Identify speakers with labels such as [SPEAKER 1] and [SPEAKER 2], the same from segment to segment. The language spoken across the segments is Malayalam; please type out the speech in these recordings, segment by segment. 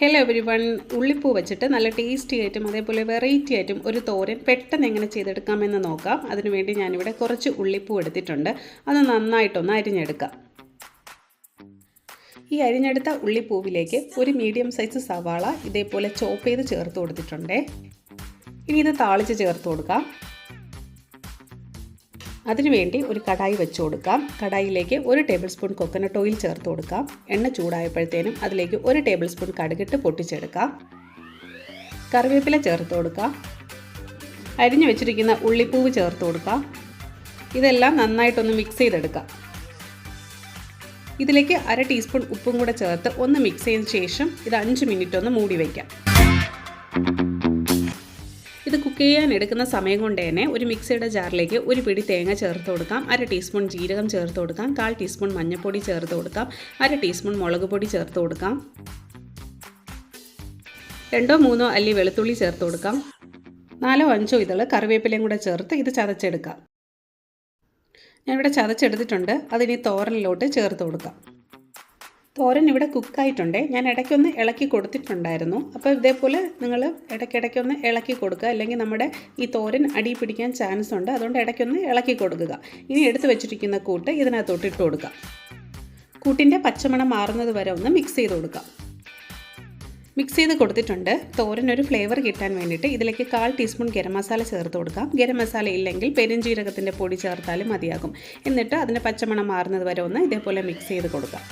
[SPEAKER 1] ഹലോ എവരി വൺ ഉള്ളിപ്പൂ വെച്ചിട്ട് നല്ല ടേസ്റ്റി ആയിട്ടും അതേപോലെ വെറൈറ്റി ആയിട്ടും ഒരു തോരൻ പെട്ടെന്ന് എങ്ങനെ ചെയ്തെടുക്കാമെന്ന് നോക്കാം. അതിനുവേണ്ടി ഞാനിവിടെ കുറച്ച് ഉള്ളിപ്പൂ എടുത്തിട്ടുണ്ട്. അത് നന്നായിട്ടൊന്ന് അരിഞ്ഞെടുക്കാം. ഈ അരിഞ്ഞെടുത്ത ഉള്ളിപ്പൂവിലേക്ക് ഒരു മീഡിയം സൈസ് സവാള ഇതേപോലെ ചോപ്പ് ചെയ്ത് ചേർത്ത് കൊടുത്തിട്ടുണ്ട്. ഇനി ഇത് താളിച്ച് ചേർത്ത് കൊടുക്കാം. അതിനുവേണ്ടി ഒരു കടായി വെച്ച് കൊടുക്കാം. കടായിലേക്ക് ഒരു ടേബിൾ സ്പൂൺ കൊക്കനട്ട് ഓയിൽ ചേർത്ത് കൊടുക്കാം. എണ്ണ ചൂടായപ്പോഴത്തേനും അതിലേക്ക് ഒരു ടേബിൾ സ്പൂൺ കടുകിട്ട് പൊട്ടിച്ചെടുക്കാം. കറിവേപ്പില ചേർത്ത് കൊടുക്കാം. അരിഞ്ഞു വെച്ചിരിക്കുന്ന ഉള്ളിപ്പൂവ് ചേർത്ത് കൊടുക്കാം. ഇതെല്ലാം നന്നായിട്ടൊന്ന് മിക്സ് ചെയ്തെടുക്കാം. ഇതിലേക്ക് അര ടീസ്പൂൺ ഉപ്പും കൂടെ ചേർത്ത് ഒന്ന് മിക്സ് ചെയ്തതിന് ശേഷം ഇത് അഞ്ച് മിനിറ്റ് ഒന്ന് മൂടി വയ്ക്കാം ഇത് കുക്ക് ചെയ്യാൻ എടുക്കുന്ന സമയം കൊണ്ട് തന്നെ ഒരു മിക്സിയുടെ ജാറിലേക്ക് ഒരു പിടി തേങ്ങ ചേർത്ത് കൊടുക്കാം. അര ടീസ്പൂൺ ജീരകം ചേർത്ത് കൊടുക്കാം. കാൽ ടീസ്പൂൺ മഞ്ഞൾപ്പൊടി ചേർത്ത് കൊടുക്കാം. അര ടീസ്പൂൺ മുളക് പൊടി ചേർത്ത് കൊടുക്കാം. രണ്ടോ മൂന്നോ അല്ലി വെളുത്തുള്ളി ചേർത്ത് കൊടുക്കാം. നാലോ അഞ്ചോ ഇതൾ കറിവേപ്പിലയും കൂടെ ചേർത്ത് ഇത് ചതച്ചെടുക്കാം. ഞാനിവിടെ ചതച്ചെടുത്തിട്ടുണ്ട്. അതിനി തോരനിലോട്ട് ചേർത്ത് കൊടുക്കാം. തോരൻ ഇവിടെ കുക്കായിട്ടുണ്ട്. ഞാൻ ഇടയ്ക്കൊന്ന് ഇളക്കി കൊടുത്തിട്ടുണ്ടായിരുന്നു. അപ്പോൾ ഇതേപോലെ നിങ്ങൾ ഇടയ്ക്കിടയ്ക്കൊന്ന് ഇളക്കി കൊടുക്കുക. അല്ലെങ്കിൽ നമ്മുടെ ഈ തോരൻ അടി പിടിക്കാൻ ചാൻസ് ഉണ്ട്. അതുകൊണ്ട് ഇടയ്ക്കൊന്ന് ഇളക്കി കൊടുക്കുക. ഇനി എടുത്തു വെച്ചിരിക്കുന്ന കൂട്ട് ഇതിനകത്തോട്ട് ഇട്ട് കൊടുക്കുക. കൂട്ടിന്റെ പച്ചമണം മാറുന്നത് വരെ ഒന്ന് മിക്സ് ചെയ്ത് കൊടുക്കുക. മിക്സ് ചെയ്ത് കൊടുത്തിട്ടുണ്ട്. തോരൻ ഒരു ഫ്ലേവർ കിട്ടാൻ വേണ്ടിയിട്ട് ഇതിലേക്ക് കാൽ ടീസ്പൂൺ ഗരം മസാല ചേർത്ത് കൊടുക്കാം. ഗരം മസാല ഇല്ലെങ്കിൽ പെരുംജീരകത്തിന്റെ പൊടി ചേർത്താലും മതിയാകും. എന്നിട്ട് അതിന്റെ പച്ചമണം മാറുന്നത് വരെ ഒന്ന് ഇതേപോലെ മിക്സ് ചെയ്ത് കൊടുക്കാം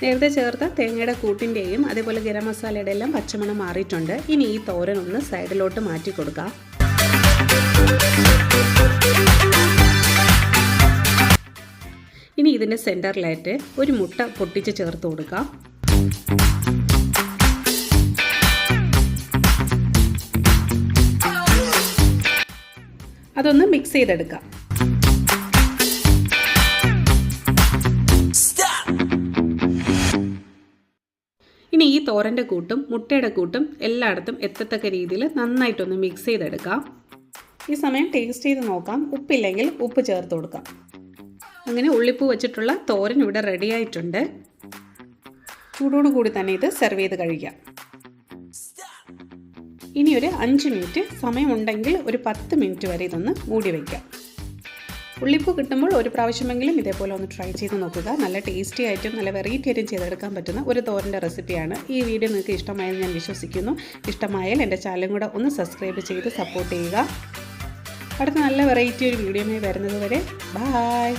[SPEAKER 1] നേരത്തെ ചേർത്ത തേങ്ങയുടെ കൂട്ടിന്റെയും അതേപോലെ ഗരം മസാലയുടെ എല്ലാം പച്ചമണം മാറിയിട്ടുണ്ട്. ഇനി ഈ തോരൻ ഒന്ന് സൈഡിലോട്ട് മാറ്റി കൊടുക്കാം. ഇനി ഇതിന്റെ സെന്ററിലായിട്ട് ഒരു മുട്ട പൊട്ടിച്ച് ചേർത്ത് കൊടുക്കാം. അതൊന്ന് മിക്സ് ചെയ്തെടുക്കാം. ഇനി ഈ തോരന്റെ കൂട്ടും മുട്ടയുടെ കൂട്ടും എല്ലായിടത്തും എത്തത്തക്ക രീതിയിൽ നന്നായിട്ടൊന്ന് മിക്സ് ചെയ്തെടുക്കാം. ഈ സമയം ടേസ്റ്റ് ചെയ്ത് നോക്കാം. ഉപ്പില്ലെങ്കിൽ ഉപ്പ് ചേർത്ത് കൊടുക്കാം. അങ്ങനെ ഉള്ളിപ്പൂ വെച്ചിട്ടുള്ള തോരൻ ഇവിടെ റെഡി ആയിട്ടുണ്ട്. ചൂടോടു കൂടി തന്നെ ഇത് സെർവ് ചെയ്ത് കഴിക്കാം. ഇനി ഒരു അഞ്ച് മിനിറ്റ് സമയമുണ്ടെങ്കിൽ ഒരു പത്ത് മിനിറ്റ് വരെ ഇതൊന്ന് മൂടി വയ്ക്കാം ഉള്ളിപ്പൂ കിട്ടുമ്പോൾ ഒരു പ്രാവശ്യമെങ്കിലും ഇതേപോലെ ഒന്ന് ട്രൈ ചെയ്ത് നോക്കുക. നല്ല ടേസ്റ്റി ആയിട്ടും നല്ല വെറൈറ്റി ആയിട്ടും ചെയ്തെടുക്കാൻ പറ്റുന്ന ഒരു തോരന്റെ റെസിപ്പിയാണ് ഈ വീഡിയോ നിങ്ങൾക്ക് ഇഷ്ടമായെന്ന് ഞാൻ വിശ്വസിക്കുന്നു. ഇഷ്ടമായാൽ എന്റെ ചാനലും കൂടെ ഒന്ന് സബ്സ്ക്രൈബ് ചെയ്ത് സപ്പോർട്ട് ചെയ്യുക. അടുത്ത നല്ല വെറൈറ്റി ഒരു വീഡിയോ വരുന്നത് വരെ. ബായ്